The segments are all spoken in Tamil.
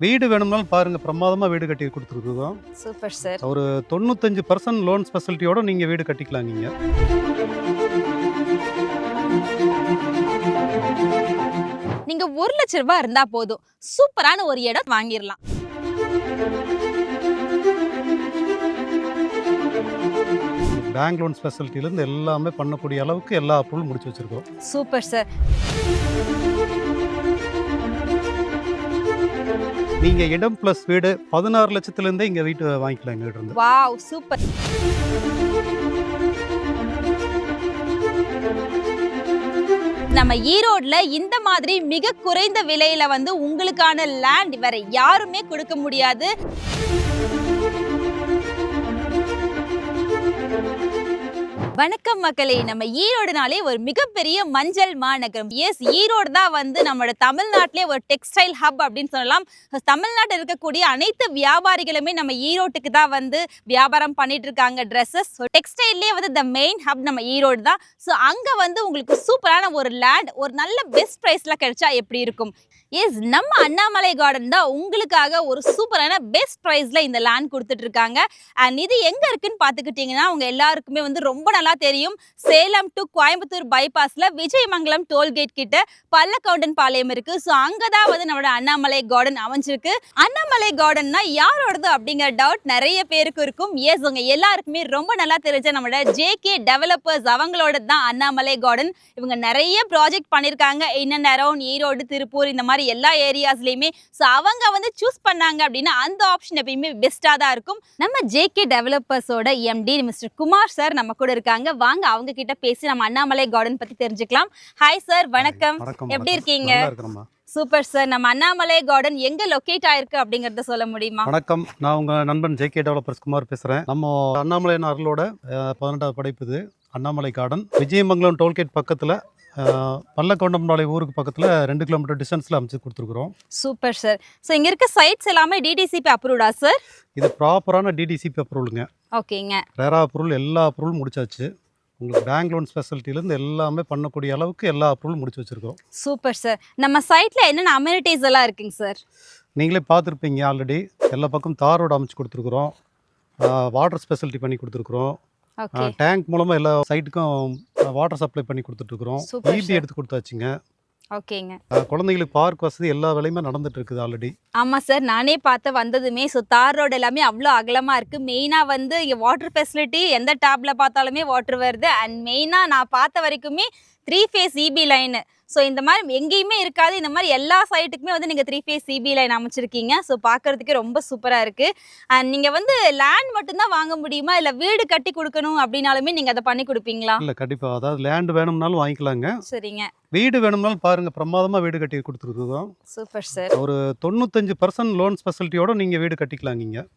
வீடு வேணும்னாலும் பாருங்க பிரமாதமா வீடு கட்டி கொடுத்துருக்கோம் சூப்பர் சார் ஒரு தொண்ணூத்தஞ்சு பர்சன்ட் லோன் ஃபெசிலிட்டியோட நீங்க வீடு கட்டிக்கலாம் நீங்க. நீங்க ஒரு லட்ச ரூபாய் இருந்தா போதும். சூப்பரான ஒரு இடம் வாங்கிடலாம். பேங்க் லோன் ஃபெசிலிட்டிலேருந்து எல்லாமே பண்ணக்கூடிய அளவுக்கு எல்லா அப்ரூவல் முடிச்சு வச்சிருக்கோம் சூப்பர் சார் நீங்க இடம் பிளஸ் வீடு பதினாறு லட்சத்துல இருந்தே இங்க வீட்டு வாங்கிக்கலாம் எங்க இருந்து. Wow super. நம்ம ஈரோட்ல இந்த மாதிரி மிக குறைந்த விலையில வந்து உங்களுக்கான லேண்ட் வேற யாருமே கொடுக்க முடியாது. வணக்கம் மக்களே. நம்ம ஈரோடுனாலே ஒரு மிகப்பெரிய மஞ்சள் மாநகரம். எஸ் ஈரோடு தான் வந்து நம்மளோட தமிழ்நாட்டிலே ஒரு டெக்ஸ்டைல் ஹப் அப்படின்னு சொல்லலாம். தமிழ்நாட்டில் இருக்கக்கூடிய அனைத்து வியாபாரிகளுமே நம்ம ஈரோட்டுக்கு தான் வந்து வியாபாரம் பண்ணிட்டு இருக்காங்க ட்ரெஸ்ஸஸ் ஸோ டெக்ஸ்டைல்லே வந்து த மெயின் ஹப் நம்ம ஈரோடு தான். ஸோ அங்கே வந்து உங்களுக்கு சூப்பரான ஒரு லேண்ட் ஒரு நல்ல பெஸ்ட் ப்ரைஸில் கிடைச்சா எப்படி இருக்கும்? எஸ் நம்ம அண்ணாமலை கார்டன் தான் உங்களுக்காக ஒரு சூப்பரான பெஸ்ட் ப்ரைஸில் இந்த லேண்ட் கொடுத்துட்டு இருக்காங்க. அண்ட் இது எங்கே இருக்குன்னு பார்த்துக்கிட்டிங்கன்னா அவங்க எல்லாருக்குமே வந்து ரொம்ப நல்லா தெரியும். சேலம் டு கோயம்புத்தூர் பைபாஸில் விஜயமங்கலம் டோல்கேட் கிட்ட பல்லக்கவுண்டன் பாளையம் இருக்கு. ஸோ அங்கே தான் வந்து நம்மளோட அண்ணாமலை கார்டன் அமைஞ்சிருக்கு. அண்ணாமலை கார்டன்னா யாரோடது அப்படிங்கிற டவுட் நிறைய பேருக்கு இருக்கும். எஸ் உங்க எல்லாருக்குமே ரொம்ப நல்லா தெரிஞ்ச நம்மளோட ஜேகே டெவலப்பர்ஸ் அவங்களோட தான் அண்ணாமலை கார்டன் இவங்க நிறைய ப்ராஜெக்ட் பண்ணியிருக்காங்க in and around Erode Tiruppur இந்த மாதிரி எல்லா ஏரியாஸ்லையுமே ஸோ அவங்க வந்து சூஸ் பண்ணாங்க அப்படின்னா அந்த ஆப்ஷன் எப்பயுமே பெஸ்ட்டாக தான் இருக்கும். நம்ம ஜேகே டெவலப்பர்ஸோட எம்டி மிஸ்டர் குமார் சார் நம்ம கூட இருக்காங்க வாங்க அவங்க கிட்ட பேசி நம்ம அண்ணாமலை கார்டன் பத்தி தெரிஞ்சுக்கலாம். ஹாய் சார் வணக்கம். எப்படி. இருக்கீங்க? சூப்பர் சார் நம்ம அண்ணாமலை கார்டன் எங்க லொகேட் ஆயிருக்கு அப்படிங்கறத சொல்ல முடியுமா? வணக்கம். நான் உங்க நண்பன் ஜேகே டெவலப்பர்ஸ் குமார் பேசுறேன். நம்ம அண்ணாமலை அருளோட பதினெட்டாவது படைப்பு அண்ணாமலை கார்டன் விஜயமங்கலம் டோல்கேட் பக்கத்துல அஹ், பல்லக்கவுண்டம்பாளைய ஊருக்கு பக்கத்துல ரெண்டு கிலோமீட்டர் டிஸ்டன்ஸ்ல அமைச்சு கொடுத்துருக்குறோம். Super sir. ஸோ இங்க இருக்க சைட்ஸ் எல்லாமே டிடிசிபி அப்ரூவ்டா சார்? இது ப்ராப்பரான டிடிசிபி அப்ரூவலுங்க ஓகேங்க. ரேரா அப்ரூவல் எல்லா அப்ரூவல் முடிச்சாச்சு. உங்களுக்கு பேங்க் லோன்ஸ் ஃபெசிலிட்டிலேருந்து எல்லாமே பண்ணக்கூடிய அளவுக்கு எல்லா அப்ரூவல் முடிச்சு வச்சிருக்கோம். Super sir. நம்ம சைட்ல என்னென்ன அம்யூனிட்டிஸ் எல்லாம் இருக்குங்க சார்? நீங்களே பார்த்துருப்பீங்க ஆல்ரெடி எல்லா பக்கம் தார் ரோடு அமைச்சு கொடுத்துருக்குறோம். வாட்டர் ஸ்பெசிலிட்டி பண்ணி கொடுத்துருக்குறோம். டேங்க் மூலமாக எல்லா சைட்டுக்கும் வாட்டர் சப்ளை பண்ணி கொடுத்துட்ருக்குறோம். EB sir. எடுத்து கொடுத்தாச்சுங்க. ஓகேங்க. அஹ், குழந்தைங்களுக்கு பார்க் வசதி எல்லா வேலையுமே நடந்துட்டு இருக்குது ஆல்ரெடி ஆமா சார் நானே பார்த்து வந்ததுமே ஸோ தார் ரோடு எல்லாமே அவ்வளோ அகலமா இருக்கு. மெயினா வந்து இங்க வாட்டர் ஃபெசிலிட்டி எந்த டேப்ல பார்த்தாலுமே வாட்டர் வருது. அண்ட் மெயினா நான் பார்த்த வரைக்குமே three phase EB line so இந்த மாதிரி எங்கேயுமே இருக்காது. இந்த மாதிரி எல்லா சைட்டுக்குமே வந்து நீங்கள் த்ரீ ஃபேஸ் சிபி லைன் அமைச்சிருக்கீங்க. ஸோ பார்க்கறதுக்கே ரொம்ப சூப்பராக இருக்குது அண்ட் நீங்கள் வந்து லேண்ட் மட்டும்தான் வாங்க முடியுமா? இல்லை வீடு கட்டி கொடுக்கணும் அப்படின்னாலுமே நீங்கள் அதை பண்ணி கொடுப்பீங்களா? இல்லை கண்டிப்பாக அதாவது லேண்ட் வேணும்னாலும் வாங்கிக்கலாங்க. சரிங்க. வீடு வேணும்னாலும் பாருங்க. பிரமாதமாக வீடு கட்டி கொடுத்துருக்குறோம். சூப்பர் சார் ஒரு தொண்ணூத்தஞ்சு பர்சன்ட் லோன் ஃபெசிலிட்டியோட நீங்கள் வீடு கட்டிக்கலாம் நீங்கள்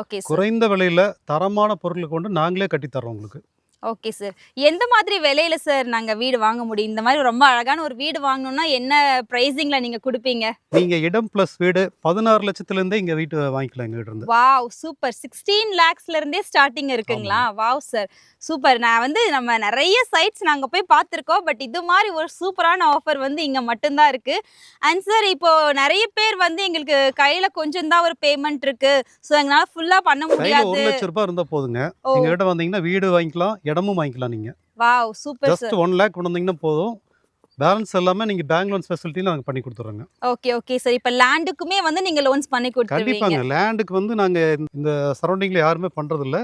ஓகே குறைந்த விலையில் தரமான பொருளை கொண்டு நாங்களே கட்டி தர்றோம் உங்களுக்கு. ஓகே சார் எந்த மாதிரி விலையில சார் நாங்கள் வீடு வாங்க முடியும்? இந்த மாதிரி ரொம்ப அழகான ஒரு வீடு வாங்கணும்னா என்ன ப்ரைஸிங்கில் நீங்கள் கொடுப்பீங்க? நீங்கள் இடம் ப்ளஸ் வீடு பதினாறு லட்சத்துலேருந்தே இங்கே வீட்டு வாங்கிக்கலாம் எங்கள் இருந்து. வாவ் சூப்பர் சிக்ஸ்டீன் லேக்ஸ்ல இருந்தே ஸ்டார்டிங் இருக்குங்களா வாவ் சார் சூப்பர் நான் வந்து நம்ம நிறைய சைட்ஸ் நாங்கள் போய் பார்த்துருக்கோம் பட் இது மாதிரி ஒரு சூப்பரான ஆஃபர் வந்து இங்கே மட்டும்தான் இருக்கு. அண்ட் சார் இப்போ நிறைய பேர் வந்து எங்களுக்கு கையில் கொஞ்சம் தான் ஒரு பேமெண்ட் இருக்கு. ஸோ எங்களால் ஃபுல்லாக பண்ண முடியாது ஒரு லட்ச ரூபாய் இருந்தால் போதுங்க. ஓ. எங்ககிட்ட வந்தீங்கன்னா வீடு வாங்கிக்கலாம் இடமும் வாங்கிக்கலாம் நீங்கள் wow super just one lakh கொண்டு வந்தீங்கன்னா போதும். பேலன்ஸ் எல்லாமே நீங்கள் பேங்க் லோன்ஸ் ஃபெசிலிட்டியில் நாங்கள் பண்ணி கொடுத்துட்றோங்க ஓகே ஓகே சார் இப்போ லேண்டுக்குமே வந்து நீங்கள் லோன்ஸ் பண்ணி கொடுத்துருவீங்க. கண்டிப்பாங்க. லேண்டுக்கு வந்து நாங்கள் இந்த சரௌண்டிங்கில் யாருமே பண்ணுறதில்ல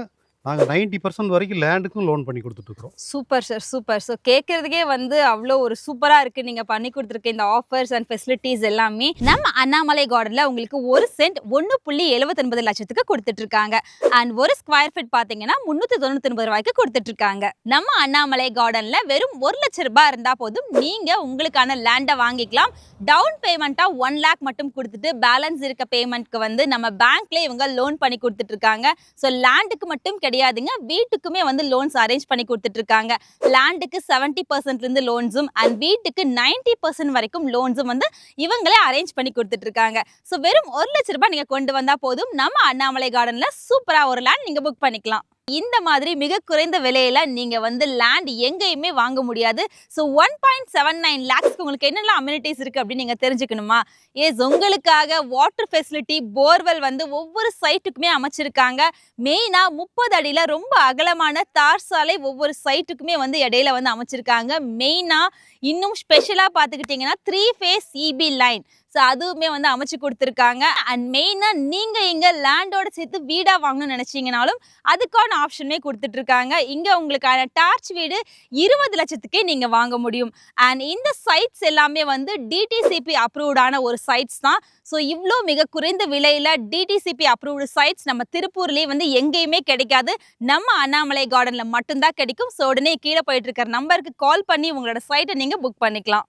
நாங்கள் நைன்ட்டி பர்சன்ட் வரைக்கும் லேண்டுக்கும் லோன் பண்ணி கொடுத்துட்ருக்குறோம் சூப்பர் சார் சூப்பர் ஸோ கேட்குறதுக்கே வந்து அவ்வளோ ஒரு சூப்பராக இருக்குது நீங்கள் பண்ணி கொடுத்துருக்க இந்த ஆஃபர்ஸ் அண்ட் ஃபெசிலிட்டிஸ் எல்லாமே. நம்ம அண்ணாமலை கார்டனில் உங்களுக்கு ஒரு சென்ட் ஒன்று புள்ளி எழுபத்தொன்பது லட்சத்துக்கு கொடுத்துட்ருக்காங்க அண்ட் ஒரு ஸ்கொயர் ஃபீட் பார்த்தீங்கன்னா முந்நூற்றி தொண்ணூற்றி ஒன்பது ரூபாய்க்கு கொடுத்துட்ருக்காங்க நம்ம அண்ணாமலை கார்டனில் வெறும் ஒரு லட்ச ரூபாய் இருந்தால் போதும் நீங்கள் உங்களுக்கான லேண்டை வாங்கிக்கலாம். டவுன் பேமெண்ட்டாக ஒன் லேக் மட்டும் கொடுத்துட்டு பேலன்ஸ் இருக்க பேமெண்ட்க்கு வந்து நம்ம பேங்க்ல இவங்க லோன் பண்ணி கொடுத்துட்டு இருக்காங்க ஸோ லேண்டுக்கு மட்டும் கிடையாதுங்க. வீட்டுக்குமே வந்து லோன்ஸ் அரேஞ்ச் பண்ணி கொடுத்துட்டு இருக்காங்க லேண்டுக்கு செவன்ட்டி பர்சன்ட்லேருந்து லோன்ஸும் அண்ட் வீட்டுக்கு நைன்ட்டி பர்சன்ட் வரைக்கும் லோன்ஸும் வந்து இவங்களே அரேஞ்ச் பண்ணி கொடுத்துட்டு இருக்காங்க ஸோ வெறும் ஒரு லட்ச ரூபாய் நீங்கள் கொண்டு வந்தால் போதும். நம்ம அண்ணாமலை கார்டனில் சூப்பராக ஒரு லேண்ட் நீங்கள் புக் பண்ணிக்கலாம். இந்த மாதிரி மிக குறைந்த விலையில நீங்க வந்து லேண்ட் எங்கேயுமே வாங்க முடியாது. So one point seven nine லேக்ஸ்க்கு உங்களுக்கு என்னெல்லாம் அம்யூனிட்டிஸ் இருக்கு அப்படின்னு நீங்க தெரிஞ்சுக்கணுமா? எஸ் உங்களுக்காக வாட்டர் ஃபெசிலிட்டி போர்வெல் வந்து ஒவ்வொரு சைட்டுக்குமே அமைச்சிருக்காங்க. மெயினா முப்பது அடியில ரொம்ப அகலமான தார் சாலை ஒவ்வொரு சைட்டுக்குமே வந்து இடையில வந்து அமைச்சிருக்காங்க. மெயினா இன்னும் ஸ்பெஷலா பார்த்துக்கிட்டிங்கன்னா three phase EB line so அதுவுமே வந்து அமைச்சு கொடுத்துருக்காங்க. அண்ட் மெயினாக நீங்கள் இங்கே லேண்டோட சேர்த்து வீடாக வாங்கணும்னு நினச்சிங்கனாலும் அதுக்கான ஆப்ஷனே கொடுத்துட்ருக்காங்க இங்கே உங்களுக்கான டார்ச் வீடு இருபது லட்சத்துக்கே நீங்கள் வாங்க முடியும். அண்ட் இந்த சைட்ஸ் எல்லாமே வந்து டிடிசிபி அப்ரூவ்டான ஒரு சைட்ஸ் தான். ஸோ இவ்வளோ மிக குறைந்த விலையில் டிடிசிபி அப்ரூவ்டு சைட்ஸ் நம்ம திருப்பூர்லேயே வந்து எங்கேயுமே கிடைக்காது. நம்ம அண்ணாமலை கார்டனில் மட்டும்தான் கிடைக்கும். ஸோ உடனே கீழே போயிட்டு இருக்கிற நம்பருக்கு கால் பண்ணி உங்களோட சைட்டை நீங்கள் புக் பண்ணிக்கலாம்.